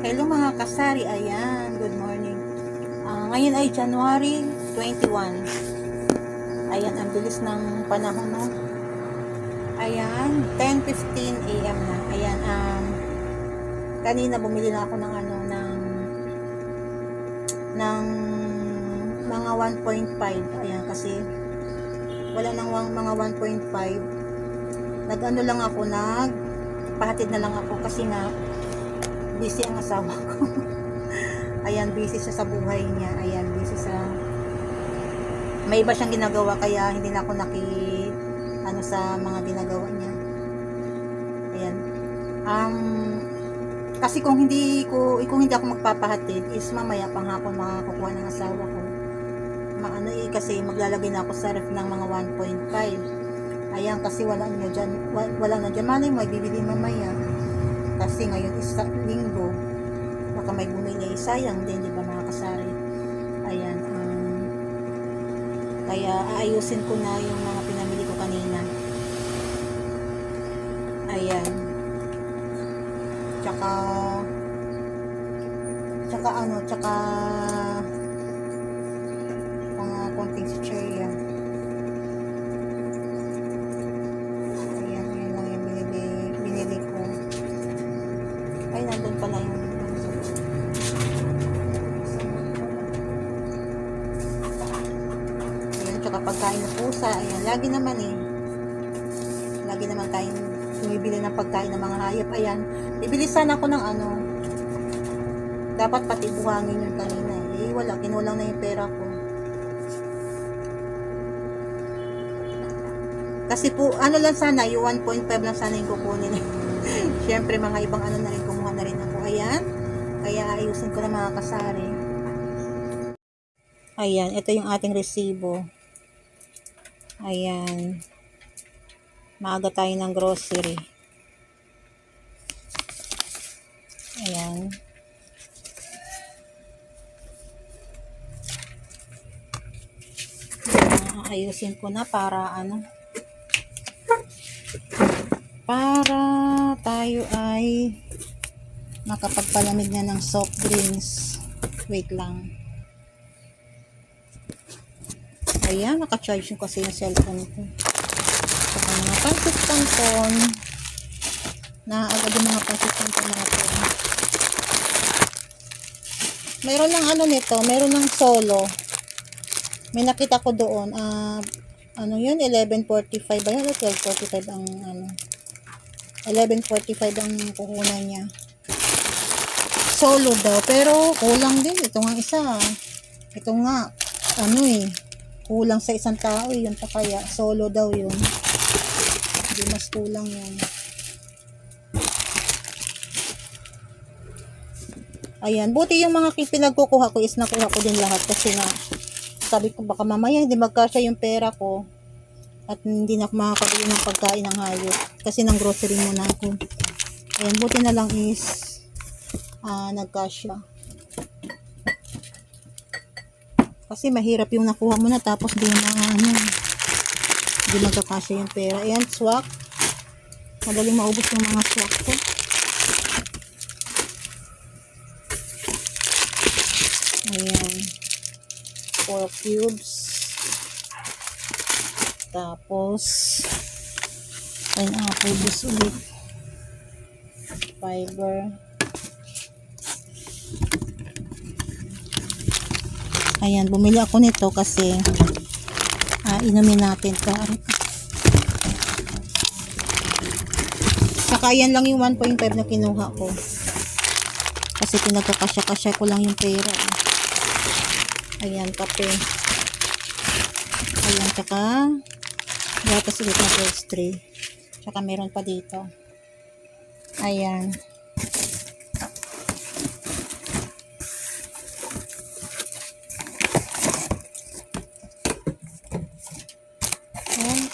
Hello mga kasari, ayan, good morning. Ah, ngayon ay January 21. Ayan, ang bilis ng panahon, no? Ayan, 10.15 a.m. na. Ayan, um, kanina bumili na ako ng ano, ng ng mga 1.5. Ayan, kasi wala nang mga 1.5. Nag-ano lang ako, nag pahatid na lang ako kasi nga busy ang asawa ko. Ayan, busy siya sa buhay niya. Ayan, busy sa may iba siyang ginagawa kaya hindi na ako naki ano sa mga ginagawa niya. Ayan. Um kasi kung hindi ko kung hindi ako magpapahatid is mamaya pang hapon makakukuha ng asawa ko. Maano eh kasi maglalagay na ako sa ref ng mga 1.5. Ayan kasi wala niyo diyan wa- wala na diyan. Malay mo ibibili mamaya. Kasi ngayon is linggo. May bumili sayang din di ba mga kasari. Ayan. Um, kaya aayusin ko na yung mga pinamili ko kanina. Ayan. Tsaka tsaka ano, tsaka mga konting si Cherry. Pagkain ng pusa. Ayan, lagi naman eh. Lagi naman tayong bumibili ng pagkain ng mga hayop. Ayan, bibili sana ako ng ano. Dapat pati buhangin yung kanina eh. Eh, wala, kinulang na yung pera ko. Kasi po, ano lang sana, yung 1.5 lang sana yung kukunin. Siyempre, mga ibang ano na rin, kumuha na rin ako. Ayan. Kaya ayusin ko na mga kasari. Ayan, ito yung ating resibo. Ayan. Maaga tayo ng grocery. Ayan. Ayusin ko na para ano para tayo ay makapagpalamig na ng soft drinks. Wait lang. Ayan, naka-charge yung kasi yung cellphone ko. Saka mga pansit canton. Naaagad yung mga pansit canton natin. Meron ng ano nito, meron ng solo. May nakita ko doon. Ah, ano yun? 11.45 ba yun? O 12.45 ang ano. 11.45 ang kukunan niya. Solo daw. Pero kulang din. Ito nga isa. Ito nga. Ano eh. Kulang sa isang tao. Yun pa kaya. Solo daw yun. Hindi mas kulang yun. Ayan. Buti yung mga pinagkukuha ko is nakuha ko din lahat. Kasi nga sabi ko baka mamaya hindi magkasya yung pera ko at hindi na makakabili ng pagkain ng hayop kasi ng grocery muna ako ayan buti na lang is ah nagkasya kasi mahirap yung nakuha mo na tapos di na ano. Hindi magkakasya yung pera. Ayan swak. Madaling maubos yung mga swak ko. Ayan. 4 cubes. Tapos, pineapple juice ulit. Fiber. Ayan, bumili ako nito kasi ah, inumin natin to. Saka yan lang yung 1.5 na kinuha ko. Kasi pinagkakasya-kasya ko lang yung pera. eh. Ayan, kape. Ayan, tsaka gatas ulit na pastry. Tsaka meron pa dito. Ayan.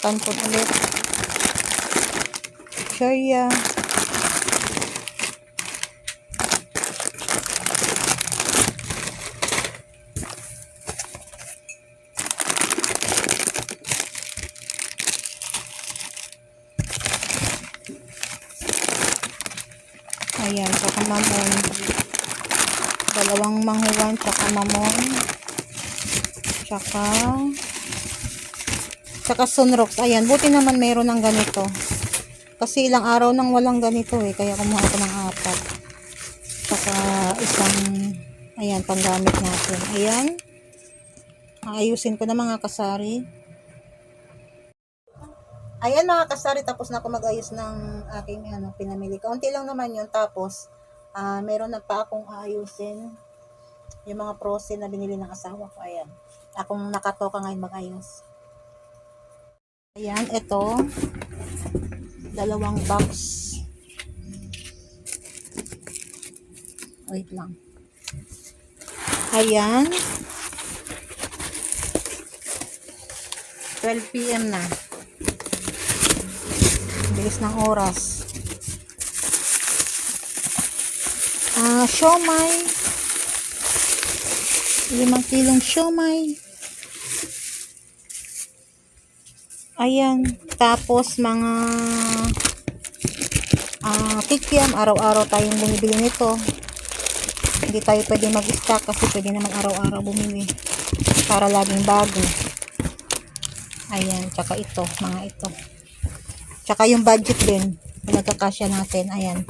Ayan, kampon ulit. Cherya. Ayan, saka mamon. Dalawang manghuwan, tsaka mamon. Tsaka, tsaka sunrocks. Ayan, buti naman mayroon ng ganito. Kasi ilang araw nang walang ganito eh, kaya kumuha ako ng apat. Tsaka isang, ayan, panggamit natin. Ayan. Ayusin ko na mga kasari. Ayan mga kasari, tapos na ako mag-ayos ng aking ano, pinamili. Kaunti lang naman yun. Tapos, ah meron na pa akong ayusin. Yung mga prosin na binili ng asawa ko. Ayan. Akong nakatoka ngayon mag-ayos. Ayan, ito. Dalawang box. Wait lang. Ayan. 12 p.m. na. Bilis ng oras. Ah, siomay. Limang kilong siomay. Ayan. Tapos mga ah, kikiam. Araw-araw tayong bumibili nito. Hindi tayo pwede mag-stock kasi pwede naman araw-araw bumili. Para laging bago. Ayan. Tsaka ito. Mga ito. Tsaka yung budget din. Nagkakasya natin. Ayan.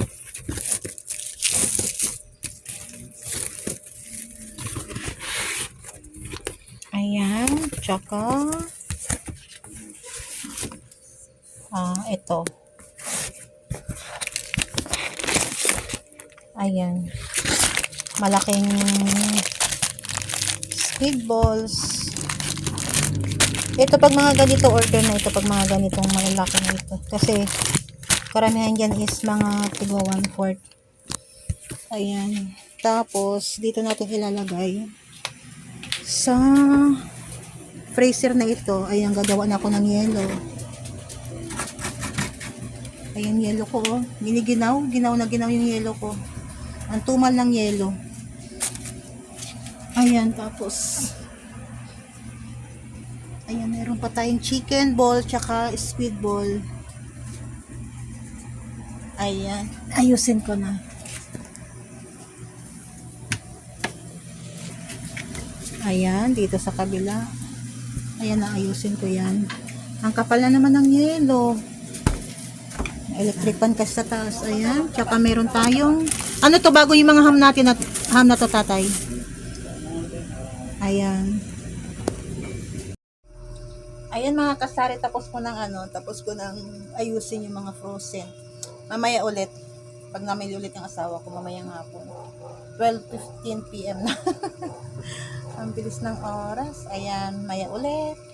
Ayan. Tsaka ah, ito. Ayan. Malaking squid balls. Ito pag mga ganito order na ito, pag mga ganitong malalaki na ito. Kasi karamihan dyan is mga tigo 1 fourth. Ayan. Tapos, dito natin ilalagay sa freezer na ito. Ayan, gagawa na ako ng yelo. Ayan, yelo ko. Oh. Giniginaw. Ginaw na ginaw yung yelo ko. Ang tumal ng yelo. Ayan, tapos Ayan, meron pa tayong chicken ball tsaka squid ball. Ayan. Ayusin ko na. Ayan, dito sa kabila. Ayan, naayusin ko yan. Ang kapal na naman ng yelo. Electric pan kasi sa taas. Ayan. Tsaka meron tayong... Ano to bago yung mga ham natin at ham na to tatay? Ayan. Ayan mga kasari, tapos ko ng ano, tapos ko ng ayusin yung mga frozen. Mamaya ulit, pag namili ulit yung asawa ko, mamaya nga po. 12.15 p.m. na. Ang bilis ng oras. Ayan, maya ulit.